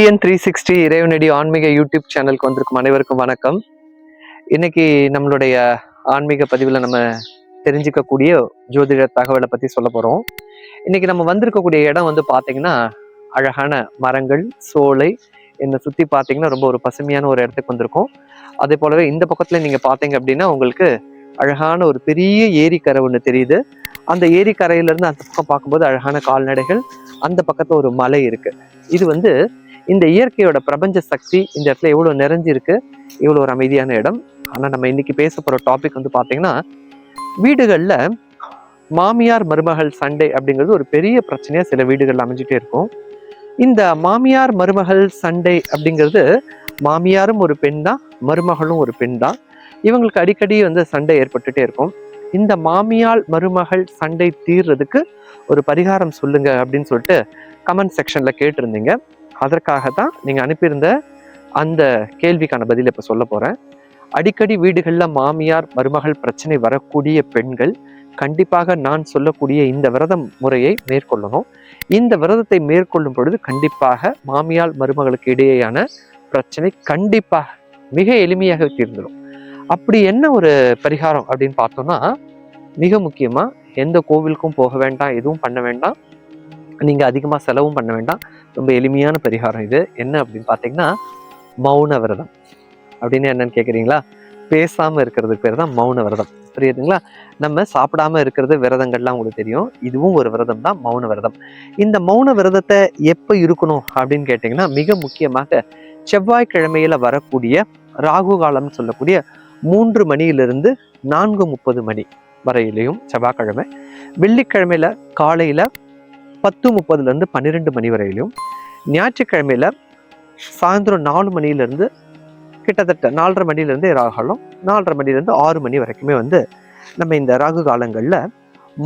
TN three sixty இறைவனடி ஆன்மீக YouTube சேனலுக்கு வந்திருக்கும் அனைவருக்கும் வணக்கம். இன்னைக்கு நம்மளுடைய ஆன்மீக பதிவில் நம்ம தெரிஞ்சுக்கக்கூடிய ஜோதிட தகவலை பற்றி சொல்ல போகிறோம் இன்னைக்கு நம்ம வந்திருக்கக்கூடிய இடம் வந்து பார்த்தீங்கன்னா அழகான மரங்கள் சோலை என்னை சுற்றி பார்த்தீங்கன்னா ரொம்ப ஒரு பசுமையான ஒரு இடத்துக்கு வந்திருக்கோம். அதே போலவே இந்த பக்கத்தில் நீங்கள் பார்த்தீங்க அப்படின்னா உங்களுக்கு அழகான ஒரு பெரிய ஏரிக்கரை ஒன்று தெரியுது. அந்த ஏரிக்கரையிலேருந்து அந்த பக்கம் பார்க்கும்போது அழகான கால்நடைகள் அந்த பக்கத்தில் ஒரு மலை இருக்குது இது வந்து இந்த இயற்கையோட பிரபஞ்ச சக்தி இந்த இடத்துல எவ்வளோ நிறைஞ்சிருக்கு இவ்வளோ ஒரு அமைதியான இடம். ஆனால் நம்ம இன்னைக்கு பேச போகிற டாபிக் வந்து பார்த்தீங்கன்னா வீடுகளில் மாமியார் மருமகள் சண்டை அப்படிங்கிறது ஒரு பெரிய பிரச்சனையாக சில வீடுகளில் அமைஞ்சிட்டே இருக்கும். இந்த மாமியார் மருமகள் சண்டை அப்படிங்கிறது மாமியாரும் ஒரு பெண் தான் மருமகளும் ஒரு பெண் தான். இவங்களுக்கு அடிக்கடி வந்து சண்டை ஏற்பட்டுட்டே இருக்கும். இந்த மாமியார் மருமகள் சண்டை தீர்றதுக்கு ஒரு பரிகாரம் சொல்லுங்க அப்படின்னு சொல்லிட்டு கமெண்ட் செக்ஷன்ல கேட்டிருந்தீங்க. அதற்காக தான் நீங்கள் அனுப்பியிருந்த அந்த கேள்விக்கான பதில் இப்போ சொல்ல போகிறேன் அடிக்கடி வீடுகளில் மாமியார் மருமகள் பிரச்சனை வரக்கூடிய பெண்கள் கண்டிப்பாக நான் சொல்லக்கூடிய இந்த விரதம் முறையை மேற்கொள்ளணும். இந்த விரதத்தை மேற்கொள்ளும் பொழுது கண்டிப்பாக மாமியார் மருமகளுக்கு இடையேயான பிரச்சனை கண்டிப்பாக மிக எளிமையாக தீர்ந்துடும். அப்படி என்ன ஒரு பரிகாரம் அப்படின்னு பார்த்தோம்னா மிக முக்கியமாக எந்த கோவிலுக்கும் போக வேண்டாம் எதுவும் பண்ண வேண்டாம். நீங்கள் அதிகமாக செலவும் பண்ண வேண்டாம். ரொம்ப எளிமையான பரிகாரம் இது. என்ன அப்படின்னு பார்த்தீங்கன்னா மௌன விரதம். அப்படின்னு என்னன்னு கேட்குறீங்களா பேசாமல் இருக்கிறதுக்கு பேர் தான் மௌன விரதம். புரியுதுங்களா? நம்ம சாப்பிடாம இருக்கிறது விரதங்கள்லாம் உங்களுக்கு தெரியும். இதுவும் ஒரு விரதம் தான் மௌன விரதம். இந்த மௌன விரதத்தை எப்போ இருக்கணும் அப்படின்னு கேட்டிங்கன்னா மிக முக்கியமாக செவ்வாய்க்கிழமையில வரக்கூடிய ராகு காலம்னு சொல்லக்கூடிய மூன்று மணியிலிருந்து நான்கு முப்பது மணி வரையிலையும் செவ்வாய்க்கிழமை. வெள்ளிக்கிழமையில் காலையில் பத்து முப்பதுலேருந்து பன்னிரெண்டு மணி வரையிலும் ஞாயிற்றுக்கிழமையில் சாயந்தரம் நாலு மணிலேருந்து கிட்டத்தட்ட நாலரை மணிலேருந்து ராகாலம் நாலரை மணிலேருந்து ஆறு மணி வரைக்குமே வந்து நம்ம இந்த ராகு காலங்களில்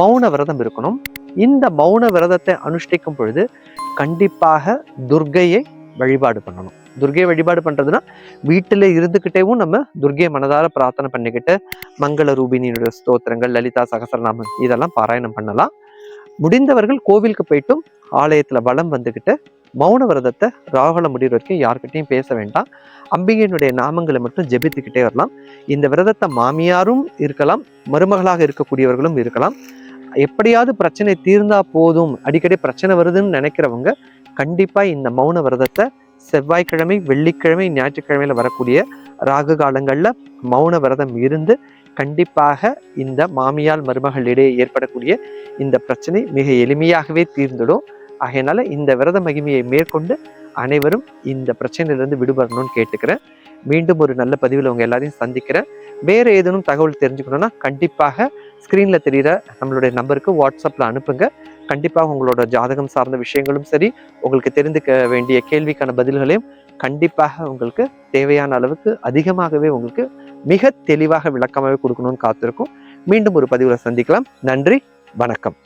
மௌன விரதம் இருக்கணும். இந்த மௌன விரதத்தை அனுஷ்டிக்கும் பொழுது கண்டிப்பாக துர்க்கையை வழிபாடு பண்ணணும். துர்க்கையை வழிபாடு பண்ணுறதுனா வீட்டில் இருந்துக்கிட்டேவும் நம்ம துர்கையை மனதார பிரார்த்தனை பண்ணிக்கிட்டு மங்கள ரூபினியுடைய ஸ்தோத்திரங்கள் லலிதா சகசரநாமம் இதெல்லாம் பாராயணம் பண்ணலாம். முடிந்தவர்கள் கோவிலுக்கு போயிட்டும் ஆலயத்தில் வலம் வந்துக்கிட்டு மௌன விரதத்தை ராகுல முடிகிற வரைக்கும் யார்கிட்டையும் பேச வேண்டாம். அம்பிகையினுடைய நாமங்களை மட்டும் ஜெபித்துக்கிட்டே வரலாம். இந்த விரதத்தை மாமியாரும் இருக்கலாம் மருமகளாக இருக்கக்கூடியவர்களும் இருக்கலாம். எப்படியாவது பிரச்சனை தீர்ந்தா போதும் அடிக்கடி பிரச்சனை வருதுன்னு நினைக்கிறவங்க கண்டிப்பாக இந்த மௌன விரதத்தை செவ்வாய்க்கிழமை வெள்ளிக்கிழமை ஞாயிற்றுக்கிழமையில வரக்கூடிய ராகு காலங்களில் மௌன விரதம் இருந்து கண்டிப்பாக இந்த மாமியால் மருமகள் இடையே ஏற்படக்கூடிய இந்த பிரச்சனை மிக எளிமையாகவே தீர்ந்துடும். ஆகையினால இந்த விரத மகிமையை மேற்கொண்டு அனைவரும் இந்த பிரச்சனையிலிருந்து விடுபடணும்னு கேட்டுக்கிறேன். மீண்டும் ஒரு நல்ல பதிவில் உங்க எல்லாரையும் சந்திக்கிறேன். வேற ஏதேனும் தகவல் தெரிஞ்சுக்கணும்னா கண்டிப்பாக ஸ்க்ரீனில் தெரிகிற நம்மளுடைய நம்பருக்கு வாட்ஸ்அப்பில் அனுப்புங்க. கண்டிப்பாக உங்களோட ஜாதகம் சார்ந்த விஷயங்களும் சரி உங்களுக்கு தெரிந்துக்க வேண்டிய கேள்விக்கான பதில்களையும் கண்டிப்பாக உங்களுக்கு தேவையான அளவுக்கு அதிகமாகவே உங்களுக்கு மிக தெளிவாக விளக்கமாகவே கொடுக்கணும்னு காத்திருக்கும். மீண்டும் ஒரு பதிவில் சந்திக்கலாம். நன்றி வணக்கம்.